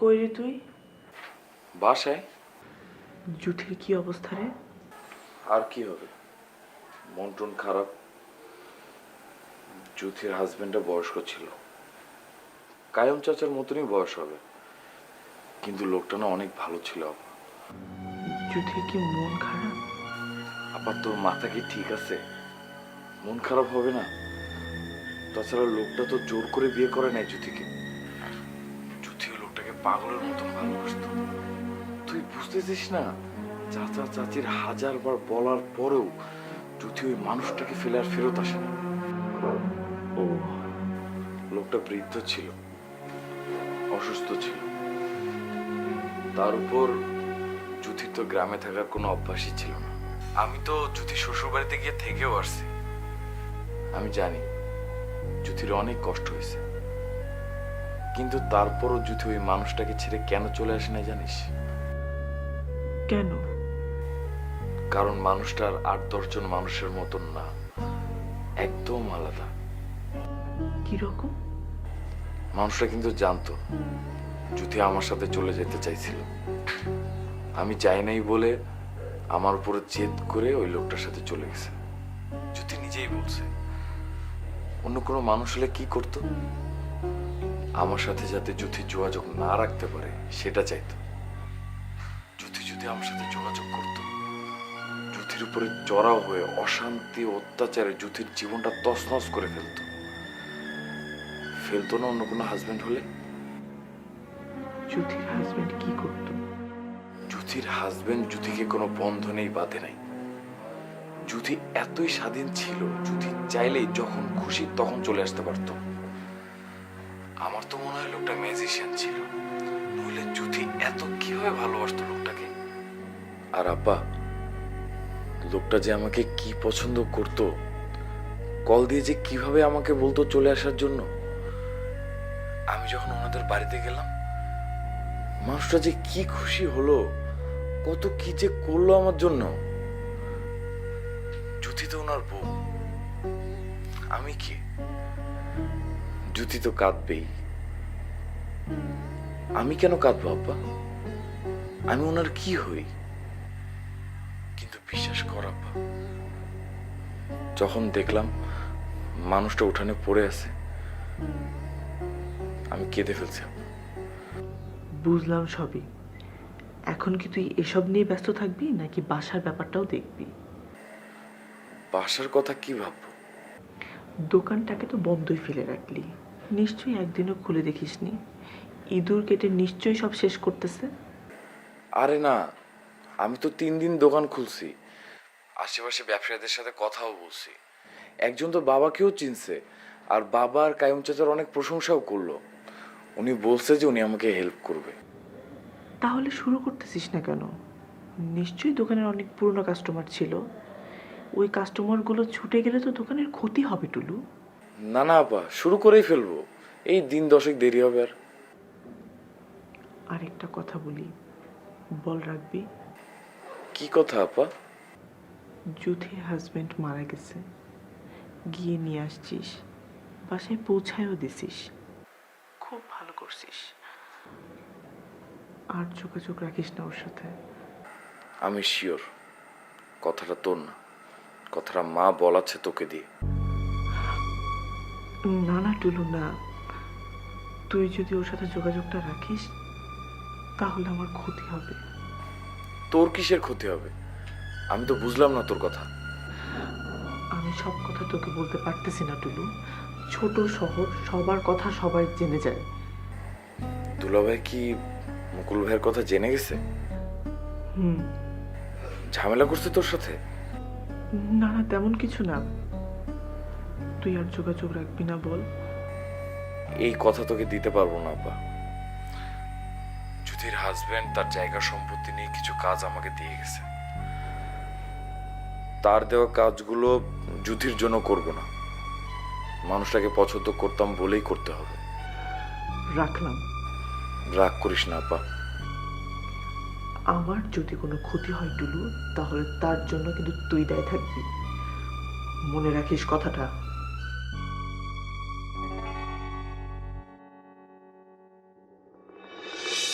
কই রে তুই? বাসায়? জুথির কি অবস্থা রে? আর কি হবে? মন টন খারাপ। জ্যোতির হাজবেন্ডটা বয়স্ক ছিল। কায়ম চাচার মতনই বয়স হবে। কিন্তু লোকটা না অনেক ভালো ছিল আপা। জুথির কি মন খারাপ? আবার তোর মাথা কি ঠিক আছে? মন খারাপ হবে না? তাছাড়া লোকটা তো জোর করে বিয়ে করে নাই লোকটাকে পাগলের মতন ভালোবাসত তুই বুঝতেছিস না, চাচা চাচির হাজার বার বলার পরেও জ্যোতি ওই মানুষটাকে ফেলে আর ফেরত আসে না। ও, লোকটা বৃদ্ধ ছিল, অসুস্থ ছিল। তার উপর জ্যোতির তো গ্রামে থাকার কোনো অভ্যাসই ছিল না। আমি তো জ্যোতি শ্বশুর বাড়িতে গিয়ে থেকেও আসছি। আমি জানি, জ্যোতির অনেক কষ্ট হয়েছে। কিন্তু তারপরও যদি ওই মানুষটাকে ছেড়ে কেন চলে আসে না জানিস? কেন? কারণ মানুষটার আট দশজন মানুষের মতন না একদম আলাদা। কীরকম? মানুষটা কিন্তু জানতো জ্যোতি আমার সাথে চলে যেতে চাইছিল। আমি চাই নাই বলে আমার উপরে জেদ করে ওই লোকটার সাথে চলে গেছে। যদি নিজেই বলছে। অন্য কোনো মানুষ হলে কি করত? আমার সাথে যাতে জ্যোতি যোগাযোগ না রাখতে পারে সেটা চাইতো। জ্যোতি যদি আমার সাথে যোগাযোগ করত জ্যোতির উপরে চড়াও হয়ে অশান্তি অত্যাচারে জ্যোতির জীবনটা তছনছ করে ফেলতো। ফেলতো না অন্য কোনো হাজবেন্ড হলে? জুথির হাজবেন্ড কি করত? জ্যোতির হাজবেন্ড জ্যোতিকে কোনো বন্ধনেই বাঁধে নাই। জ্যোতি এতই স্বাধীন ছিল জ্যোতি চাইলেই যখন খুশি তখন চলে আসতে পারত। আমার তো মনে হয় লোকটা ম্যাজিশিয়ান ছিল। নইলে জ্যোতি এত কীভাবে ভালোবাসতো লোকটাকে? আর আব্বা লোকটা যে আমাকে কি পছন্দ করত কল দিয়ে যে কীভাবে আমাকে বলতো চলে আসার জন্য? আমি যখন ওনাদের বাড়িতে গেলাম মানুষটা যে কি খুশি হলো কত কি যে করল আমার জন্য। জ্যোতি তো ওনার বউ। আমি কি? জ্যোতি তো কাঁদবেই। আমি কেন কাঁদবো আব্বা? আমি ওনার কি হই? কিন্তু বিশ্বাস কর আব্বা যখন দেখলাম মানুষটা উঠানে পড়ে আছে আমি কেঁদে ফেলছি বুঝলাম সবই। এখন কি তুই এসব নিয়ে ব্যস্ত থাকবি নাকি বাসার ব্যাপারটাও দেখবি? বাসার কথা কি ভাববো? দোকানটাকে তো বন্ধই ফেলে রাখলি। নিশ্চয়ই একদিনও খুলে দেখিসনি। ইঁদুর কেটে নিশ্চয়ই সব শেষ করতেছে। আরে না আমি তো তিন দিন দোকান খুলছি। আশেপাশে ব্যবসায়ীদের সাথে কথাও বলছি। একজন তো বাবাকেও চিনছে আর বাবা আর কায়ুম চাচার অনেক প্রশংসাও করল। উনি বলছে যে উনি আমাকে হেল্প করবে। তাহলে শুরু করতেছিস না কেন? নিশ্চয়ই দোকানের অনেক পুরনো কাস্টমার ছিল। ওই কাস্টমারগুলো ছুটে গেলে তো দোকানের ক্ষতি হবে টুলু। না না আপা শুরু করেই ফেলব। এই দিন দশেক দেরি হবে আর। আরেকটা কথা বলি বল রাখবি কি কথা আপা? যুথির হাজবেন্ড মারা গেছে। গিয়ে নিয়ে আসছিস বাসায় পৌঁছায়ও দিছিস। খুব ভালো করছিস। আর যোগাযোগ রাখিস না ওর সাথে। আমি শিওর কথাটা তোর না। কথাটা মা বলাচ্ছে তোকে দিয়ে। না না টুলু না। তুই যদি ওর সাথে যোগাযোগটা রাখিস তাহলে আমার ক্ষতি হবে। তোর কিসের ক্ষতি হবে? আমি তো বুঝলাম না তোর কথা। আমি সব কথা তোকে বলতে পারতেছি না টুলু। ছোট শহর সবার কথা সবাই জেনে যায়। দুলাভাই কি মুকুল ভাইয়ের কথা জেনে গেছে? হুম। ঝামেলা করছে তোর সাথে? না না তেমন কিছু না। তুই আর যোগাযোগ রাখবি না বল। এই কথা তোকে দিতে পারব না আব্বা। জ্যোতির হাজবেন্ড তার জায়গা সম্পত্তি নিয়ে কিছু কাজ আমাকে দিয়ে গেছে তার দেওয়া কাজগুলো জ্যোতির জন্য করব না। মানুষটাকে পছন্দ করতাম বলেই করতে হবে। রাখলাম। রাগ করিস না আপা আমার যদি কোনো ক্ষতি হয় টুলু তাহলে তার জন্য কিন্তু তুই দায় থাকবি। মনে রাখিস কথাটা।